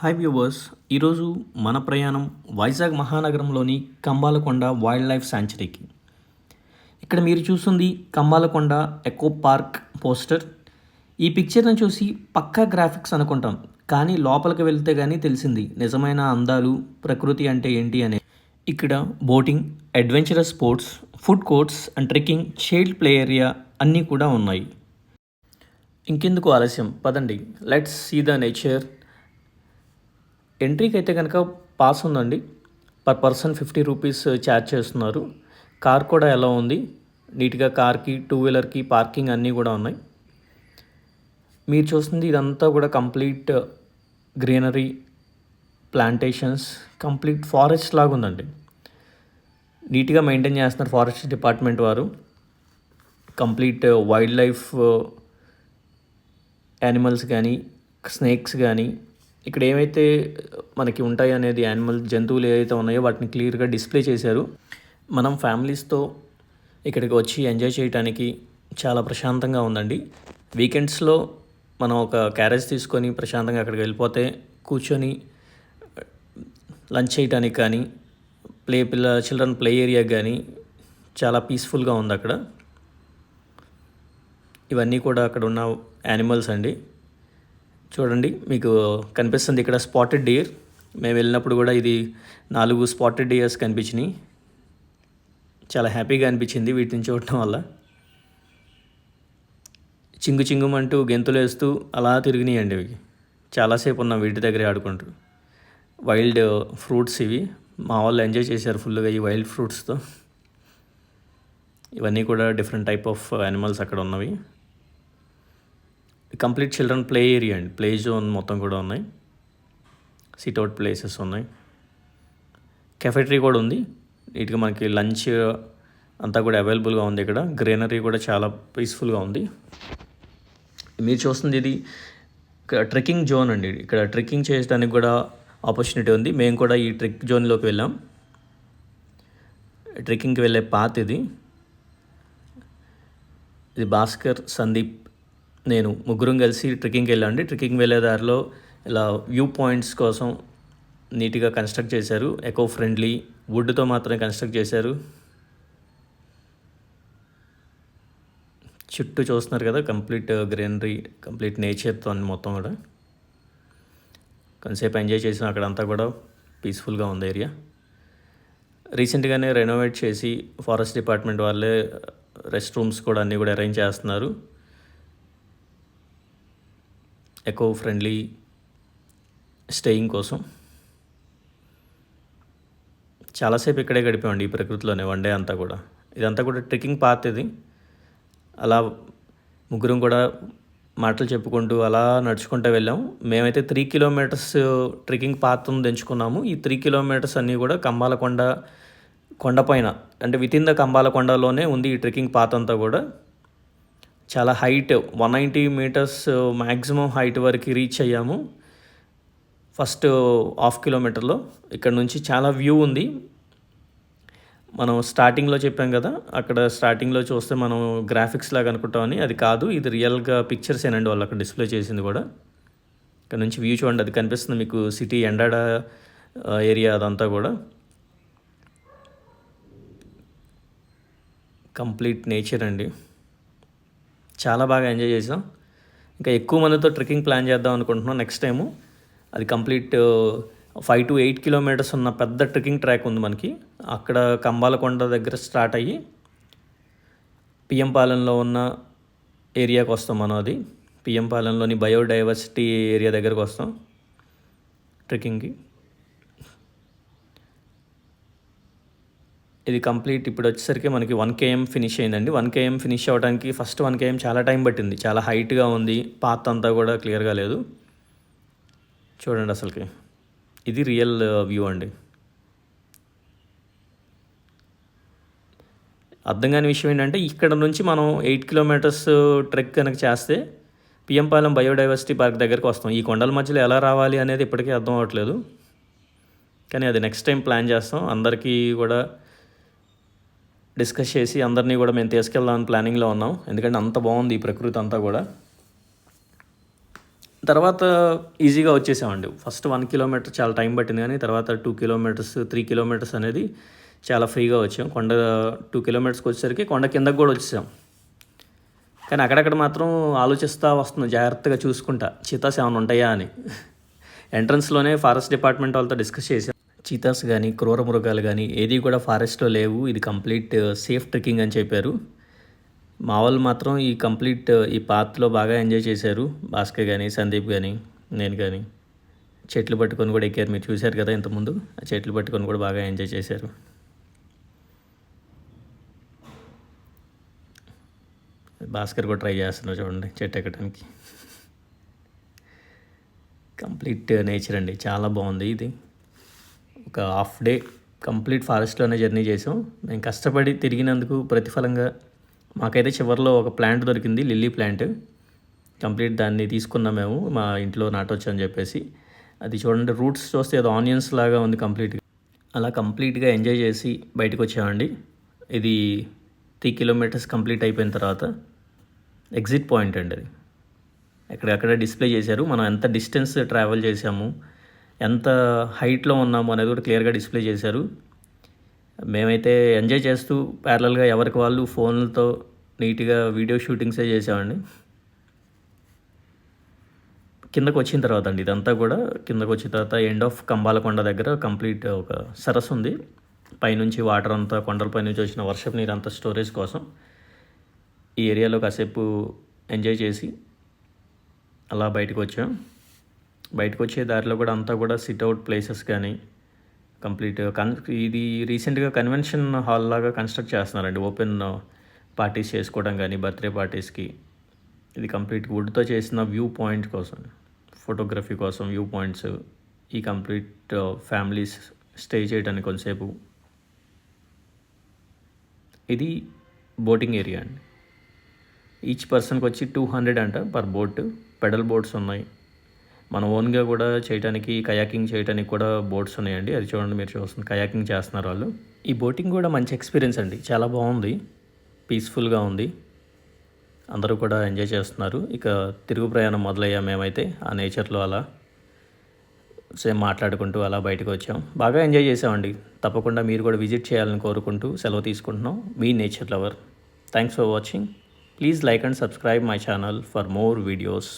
Hi viewers ఈరోజు మన ప్రయాణం వైజాగ్ మహానగరంలోని కంబాలకొండ వైల్డ్ లైఫ్ శాంచురీకి ఇక్కడ మీరు చూస్తుంది కంబాలకొండ ఎకో పార్క్ పోస్టర్. ఈ పిక్చర్ని చూసి పక్కా గ్రాఫిక్స్ అనుకుంటాం కానీ లోపలికి వెళ్తే కానీ తెలిసింది నిజమైన అందాలు ప్రకృతి అంటే ఏంటి అనే. ఇక్కడ boating adventurous sports food courts and trekking shade play area అన్నీ కూడా ఉన్నాయి. ఇంకెందుకు ఆలస్యం? పదండి లెట్స్ సీ ద నేచర్. ఎంట్రీకి అయితే కనుక పాస్ ఉందండి. Per person fifty rupees charge చేస్తున్నారు. కార్ కూడా ఎలా ఉంది? నీట్గా కార్కి టూ వీలర్కి పార్కింగ్ అన్నీ కూడా ఉన్నాయి. మీరు చూస్తుంది ఇదంతా కూడా complete greenery plantations complete forest లాగా ఉందండి. నీట్గా మెయింటైన్ చేస్తున్నారు ఫారెస్ట్ డిపార్ట్మెంట్ వారు. కంప్లీట్ వైల్డ్ లైఫ్ యానిమల్స్ కానీ స్నేక్స్ కానీ ఇక్కడ ఏమైతే మనకి ఉంటాయి అనేది యానిమల్ జంతువులు ఏవైతే ఉన్నాయో వాటిని క్లియర్గా డిస్ప్లే చేశారు. మనం ఫ్యామిలీస్తో ఇక్కడికి వచ్చి ఎంజాయ్ చేయడానికి చాలా ప్రశాంతంగా ఉందండి. వీకెండ్స్లో మనం ఒక క్యారేజ్ తీసుకొని ప్రశాంతంగా అక్కడికి వెళ్ళిపోతే కూర్చొని లంచ్ చేయడానికి కానీ ప్లే పిల్ల చిల్డ్రన్ ప్లే ఏరియా కానీ చాలా పీస్ఫుల్గా ఉంది అక్కడ. ఇవన్నీ కూడా అక్కడ ఉన్న యానిమల్స్ అండి. చూడండి మీకు కనిపిస్తుంది ఇక్కడ స్పాటెడ్ డియర్ మేము వెళ్ళినప్పుడు కూడా ఇది నాలుగు స్పాటెడ్ డియర్స్ కనిపించినాయి. చాలా హ్యాపీగా అనిపించింది వీటిని చూడటం వల్ల. చింగు చింగుమంటూ గెంతులు వేస్తూ అలా తిరిగినాయండి ఇవి చాలాసేపు ఉన్నాం వీటి దగ్గరే ఆడుకుంటూ. వైల్డ్ ఫ్రూట్స్ ఇవి. మా వాళ్ళు ఎంజాయ్ చేశారు ఫుల్గా ఈ వైల్డ్ ఫ్రూట్స్తో ఇవన్నీ కూడా డిఫరెంట్ టైప్ ఆఫ్ యానిమల్స్ అక్కడ ఉన్నవి. కంప్లీట్ చిల్డ్రన్ ప్లే ఏరియా అండి. ప్లే జోన్ మొత్తం కూడా ఉన్నాయి. సిట్అవుట్ ప్లేసెస్ ఉన్నాయి. కెఫెటరీ కూడా ఉంది. నీట్గా మనకి లంచ్ అంతా కూడా అవైలబుల్గా ఉంది ఇక్కడ. గ్రీనరీ కూడా చాలా పీస్ఫుల్గా ఉంది. మీరు చూస్తుంది ఇది ట్రెక్కింగ్ జోన్ అండి. ఇక్కడ ట్రెక్కింగ్ చేయడానికి కూడా ఆపర్చునిటీ ఉంది. మేము కూడా ఈ ట్రెక్ జోన్లోకి వెళ్ళాం. ట్రెక్కింగ్కి వెళ్ళే పాత్ ఇది. ఇది భాస్కర్ సందీప్ నేను ముగ్గురం కలిసి ట్రెక్కింగ్కి వెళ్ళండి ట్రెక్కింగ్ వెళ్ళే దారిలో ఇలా వ్యూ పాయింట్స్ కోసం నీట్గా కన్స్ట్రక్ట్ చేశారు. ఎకో ఫ్రెండ్లీ వుడ్తో మాత్రమే కన్స్ట్రక్ట్ చేశారు. చుట్టూ చూస్తున్నారు కదా కంప్లీట్ గ్రీనరీ కంప్లీట్ నేచర్తో మొత్తం కూడా. కొంతసేపు ఎంజాయ్ చేసిన అక్కడంతా కూడా పీస్ఫుల్గా ఉంది ఏరియా రీసెంట్గానే రెనోవేట్ చేసి ఫారెస్ట్ డిపార్ట్మెంట్ వాళ్ళే రెస్ట్ రూమ్స్ కూడా అన్నీ కూడా అరేంజ్ చేస్తున్నారు. ఎకో ఫ్రెండ్లీ స్టేయింగ్ కోసం చాలాసేపు ఇక్కడే గడిపామండి ఈ ప్రకృతిలోనే వన్ డే అంతా కూడా. ఇదంతా కూడా ట్రెక్కింగ్ పాత్ ఇది. అలా ముగ్గురం కూడా మాటలు చెప్పుకుంటూ అలా నడుచుకుంటూ వెళ్ళాం. మేమైతే త్రీ కిలోమీటర్స్ ట్రెక్కింగ్ పాత్ ఉంది ఎంచుకున్నాము ఈ త్రీ కిలోమీటర్స్ అన్నీ కూడా కంబాలకొండ కొండపైన అంటే విత్ ఇన్ ద కంబాలకొండలోనే ఉంది ఈ ట్రెక్కింగ్ పాత్ అంతా కూడా. చాలా height one ninety metres maximum height వరకు రీచ్ అయ్యాము. ఫస్ట్ హాఫ్ కిలోమీటర్లో ఇక్కడ నుంచి చాలా వ్యూ ఉంది. మనం స్టార్టింగ్లో చెప్పాం కదా అక్కడ స్టార్టింగ్లో చూస్తే మనం గ్రాఫిక్స్ లాగా అనుకుంటామని అది కాదు ఇది రియల్గా పిక్చర్స్ ఏనండి వాళ్ళు అక్కడ డిస్ప్లే చేసింది కూడా. ఇక్కడ నుంచి వ్యూ చూడండి అది కనిపిస్తుంది మీకు సిటీ ఎండాడ ఏరియా అదంతా కూడా. కంప్లీట్ నేచర్ అండి. చాలా బాగా ఎంజాయ్ చేసాం ఇంకా ఎక్కువ మందితో ట్రెక్కింగ్ ప్లాన్ చేద్దాం అనుకుంటున్నాం నెక్స్ట్ టైము. అది complete five to eight kilometres ఉన్న పెద్ద ట్రెక్కింగ్ ట్రాక్ ఉంది మనకి. అక్కడ కంబాలకొండ దగ్గర స్టార్ట్ అయ్యి పిఎంపాలెంలో ఉన్న ఏరియాకి వస్తాం మనం అది. పిఎంపాలెంలోని బయోడైవర్సిటీ ఏరియా దగ్గరకు వస్తాం ట్రెక్కింగ్కి. ఇది కంప్లీట్ ఇప్పుడు వచ్చేసరికి మనకి వన్ కేఎం ఫినిష్ అయిందండి. వన్ కేఎం ఫినిష్ అవ్వడానికి ఫస్ట్ వన్ కేఎం చాలా టైం పట్టింది. చాలా హైట్గా ఉంది. పాత్ అంతా కూడా క్లియర్గా లేదు. చూడండి అసలుకి. ఇది రియల్ వ్యూ uh, అండి. అర్థం కాని విషయం ఏంటంటే ఇక్కడ నుంచి మనం ఎయిట్ కిలోమీటర్స్ ట్రెక్ కనుక చేస్తే పిఎంపాలెం బయోడైవర్సిటీ పార్క్ దగ్గరికి వస్తాం. ఈ కొండల మధ్యలో ఎలా రావాలి అనేది ఇప్పటికీ అర్థం అవ్వట్లేదు. కానీ అది నెక్స్ట్ టైం ప్లాన్ చేస్తాం. అందరికీ కూడా డిస్కస్ చేసి అందరినీ కూడా మేము తీసుకెళ్దామని ప్లానింగ్లో ఉన్నాం. ఎందుకంటే అంత బాగుంది ఈ ప్రకృతి అంతా కూడా. తర్వాత ఈజీగా వచ్చేసామండి. ఫస్ట్ వన్ కిలోమీటర్ చాలా టైం పట్టింది కానీ తర్వాత టూ కిలోమీటర్స్ త్రీ కిలోమీటర్స్ అనేది చాలా ఫ్రీగా వచ్చాం. కొండ టూ కిలోమీటర్స్కి వచ్చేసరికి కొండ కిందకు కూడా వచ్చేసాం. కానీ అక్కడక్కడ మాత్రం ఆలోచిస్తూ వస్తుంది జాగ్రత్తగా చూసుకుంటా. చీతాస్ ఏమైనా ఉంటాయా అని. ఎంట్రన్స్లోనే ఫారెస్ట్ డిపార్ట్మెంట్ వాళ్ళతో డిస్కస్ చేసాం. చీతాస్ కానీ క్రూర మృగాలు కానీ ఏది కూడా ఫారెస్ట్లో లేవు. ఇది కంప్లీట్ uh, సేఫ్ ట్రెక్కింగ్ అని చెప్పారు. మా వాళ్ళు మాత్రం ఈ కంప్లీట్ uh, ఈ పాత్లో బాగా ఎంజాయ్ చేశారు. భాస్కర్ కానీ సందీప్ కానీ నేను కానీ చెట్లు పట్టుకొని కూడా ఎక్కారు. మీరు చూశారు కదా ఇంతకుముందు? ఆ చెట్లు పట్టుకొని కూడా బాగా ఎంజాయ్ చేశారు. భాస్కర్ కూడా ట్రై చేస్తున్నారు చూడండి చెట్టు ఎక్కడానికి. కంప్లీట్ నేచర్ అండి. చాలా బాగుంది ఇది. ఒక హాఫ్ డే కంప్లీట్ ఫారెస్ట్లోనే జర్నీ చేసాం. మేము కష్టపడి తిరిగినందుకు ప్రతిఫలంగా మాకైతే చివరిలో ఒక ప్లాంట్ దొరికింది లిల్లీ ప్లాంట్. కంప్లీట్ దాన్ని తీసుకున్నాం మేము మా ఇంట్లో నాటొచ్చు అని చెప్పేసి. అది చూడండి రూట్స్ చూస్తే అది ఆనియన్స్ లాగా ఉంది కంప్లీట్గా. అలా కంప్లీట్గా ఎంజాయ్ చేసి బయటకు వచ్చామండి. ఇది త్రీ కిలోమీటర్స్ కంప్లీట్ అయిపోయిన తర్వాత ఎగ్జిట్ పాయింట్ అండి అది. ఎక్కడెక్కడ డిస్ప్లే చేశారు మనం ఎంత డిస్టెన్స్ ట్రావెల్ చేసాము ఎంత హైట్లో ఉన్నామో అనేది కూడా క్లియర్గా డిస్ప్లే చేశారు. మేమైతే ఎంజాయ్ చేస్తూ ప్యారలల్గా ఎవరికి వాళ్ళు ఫోన్లతో నీట్గా వీడియో షూటింగ్సే చేసామండి. కిందకు వచ్చిన తర్వాత అండి ఇదంతా కూడా కిందకు వచ్చిన తర్వాత ఎండ్ ఆఫ్ కంబాలకొండ దగ్గర కంప్లీట్ ఒక సరస్సు ఉంది. పైనుంచి వాటర్ అంతా కొండలపై నుంచి వచ్చిన వర్షపు నీరు అంతా స్టోరేజ్ కోసం ఈ ఏరియాలో కాసేపు ఎంజాయ్ చేసి అలా బయటకు వచ్చాం. బయటకు వచ్చే దారిలో కూడా అంతా కూడా సిట్అవుట్ ప్లేసెస్ కానీ కంప్లీట్ కన్ ఇది రీసెంట్గా కన్వెన్షన్ హాల్ లాగా కన్స్ట్రక్ట్ చేస్తున్నారండి. ఓపెన్ పార్టీస్ చేసుకోవడం కానీ బర్త్డే పార్టీస్కి ఇది కంప్లీట్ వుడ్తో చేసిన వ్యూ పాయింట్ కోసం ఫోటోగ్రఫీ కోసం వ్యూ పాయింట్స్ ఈ కంప్లీట్ ఫ్యామిలీస్ స్టే చేయడానికి కొంతసేపు. ఇది బోటింగ్ ఏరియా అండి. ఈచ్ పర్సన్కి వచ్చి టూ హండ్రెడ్ అంట పర్ బోట్ పెడల్ బోట్స్ ఉన్నాయి. మన ఓన్గా కూడా చేయడానికి కయాకింగ్ చేయడానికి కూడా బోట్స్ ఉన్నాయండి. అది చూడండి మీరు చూస్తుంది కయాకింగ్ చేస్తున్నారు వాళ్ళు. ఈ బోటింగ్ కూడా మంచి ఎక్స్పీరియన్స్ అండి. చాలా బాగుంది. పీస్ఫుల్గా ఉంది. అందరూ కూడా ఎంజాయ్ చేస్తున్నారు. ఇక తిరుగు ప్రయాణం మొదలయ్యా మేమైతే ఆ నేచర్లో అలా. సేమ్ మాట్లాడుకుంటూ అలా బయటకు వచ్చాం. బాగా ఎంజాయ్ చేసామండి తప్పకుండా మీరు కూడా విజిట్ చేయాలని కోరుకుంటూ సెలవు తీసుకుంటున్నాం. మీ nature lover thanks for watching please like and subscribe my channel for more videos